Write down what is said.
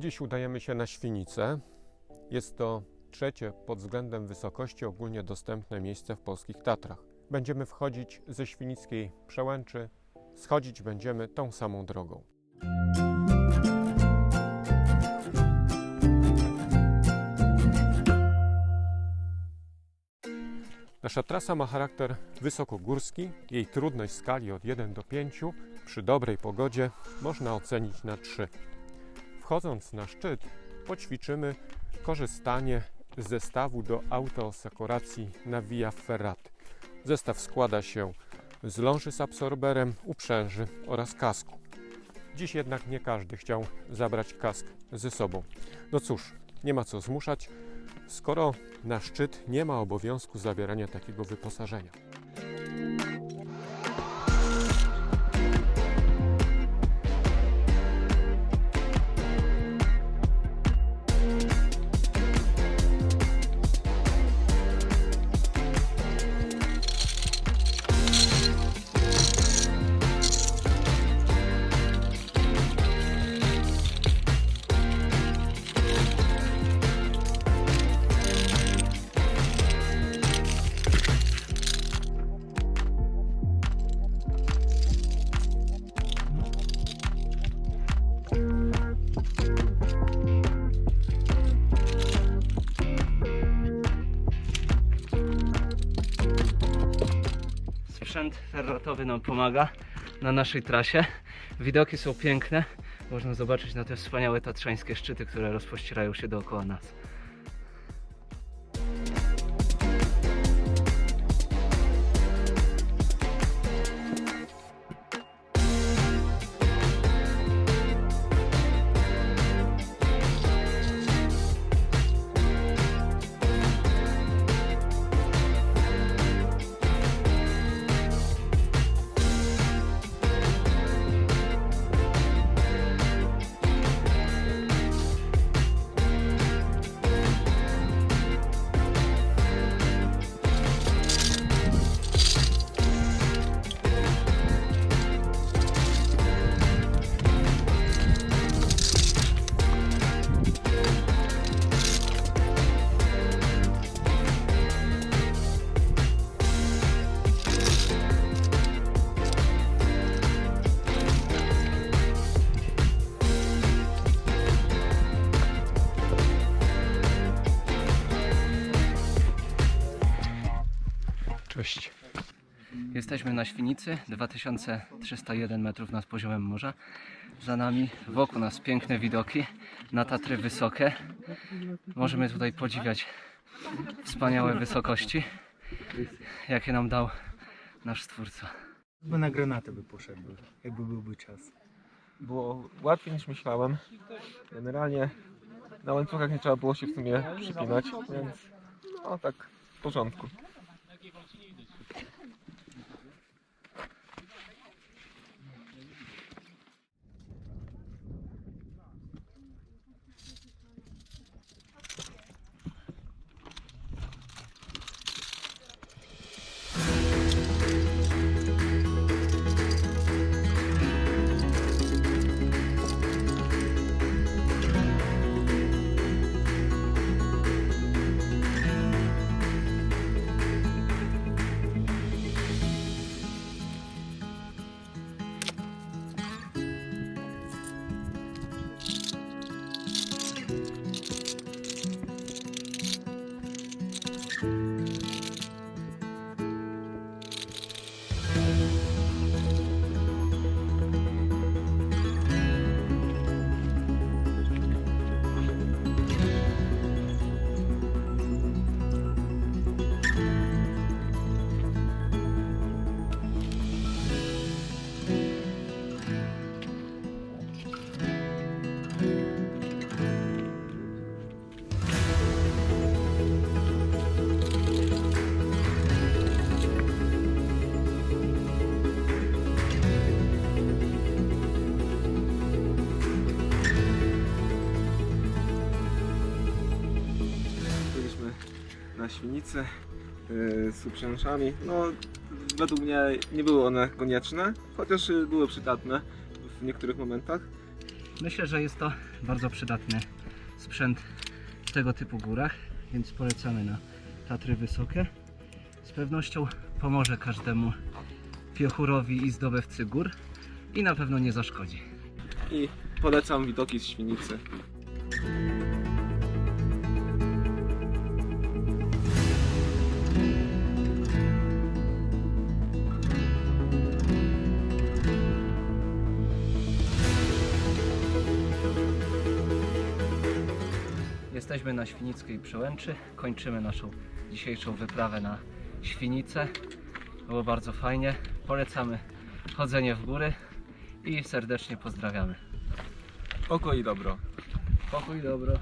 Dziś udajemy się na Świnicę. Jest to trzecie pod względem wysokości ogólnie dostępne miejsce w polskich Tatrach. Będziemy wchodzić ze Świnickiej Przełęczy, schodzić będziemy tą samą drogą. Nasza trasa ma charakter wysokogórski. Jej trudność w skali od 1 do 5 przy dobrej pogodzie można ocenić na 3. Wchodząc na szczyt, poćwiczymy korzystanie z zestawu do autoasekuracji na Via Ferrate. Zestaw składa się z ląży z absorberem, uprzęży oraz kasku. Dziś jednak nie każdy chciał zabrać kask ze sobą. No cóż, nie ma co zmuszać, skoro na szczyt nie ma obowiązku zabierania takiego wyposażenia. Sprzęt ferratowy nam pomaga na naszej trasie. Widoki są piękne. Można zobaczyć na te wspaniałe tatrzańskie szczyty, które rozpościerają się dookoła nas. Cześć. Jesteśmy na Świnicy, 2301 metrów nad poziomem morza. Za nami, wokół nas piękne widoki, na Tatry wysokie. Możemy tutaj podziwiać wspaniałe wysokości, jakie nam dał nasz Stwórca. By na granaty by poszedł, jakby byłby czas. było łatwiej niż myślałem. Generalnie na łańcuchach nie trzeba było się w sumie przypinać, więc no tak w porządku. Na Świnicy yy, z uprzężami. No, według mnie nie były one konieczne, chociaż y, były przydatne w niektórych momentach. Myślę, że jest to bardzo przydatny sprzęt w tego typu górach, więc polecamy na Tatry Wysokie. Z pewnością pomoże każdemu piechurowi i zdobywcy gór i na pewno nie zaszkodzi. I polecam widoki z Świnicy. Jesteśmy na Świnickiej Przełęczy. Kończymy naszą dzisiejszą wyprawę na Świnicę. Było bardzo fajnie. Polecamy chodzenie w góry i serdecznie pozdrawiamy. Oko i dobro. Pokój dobro.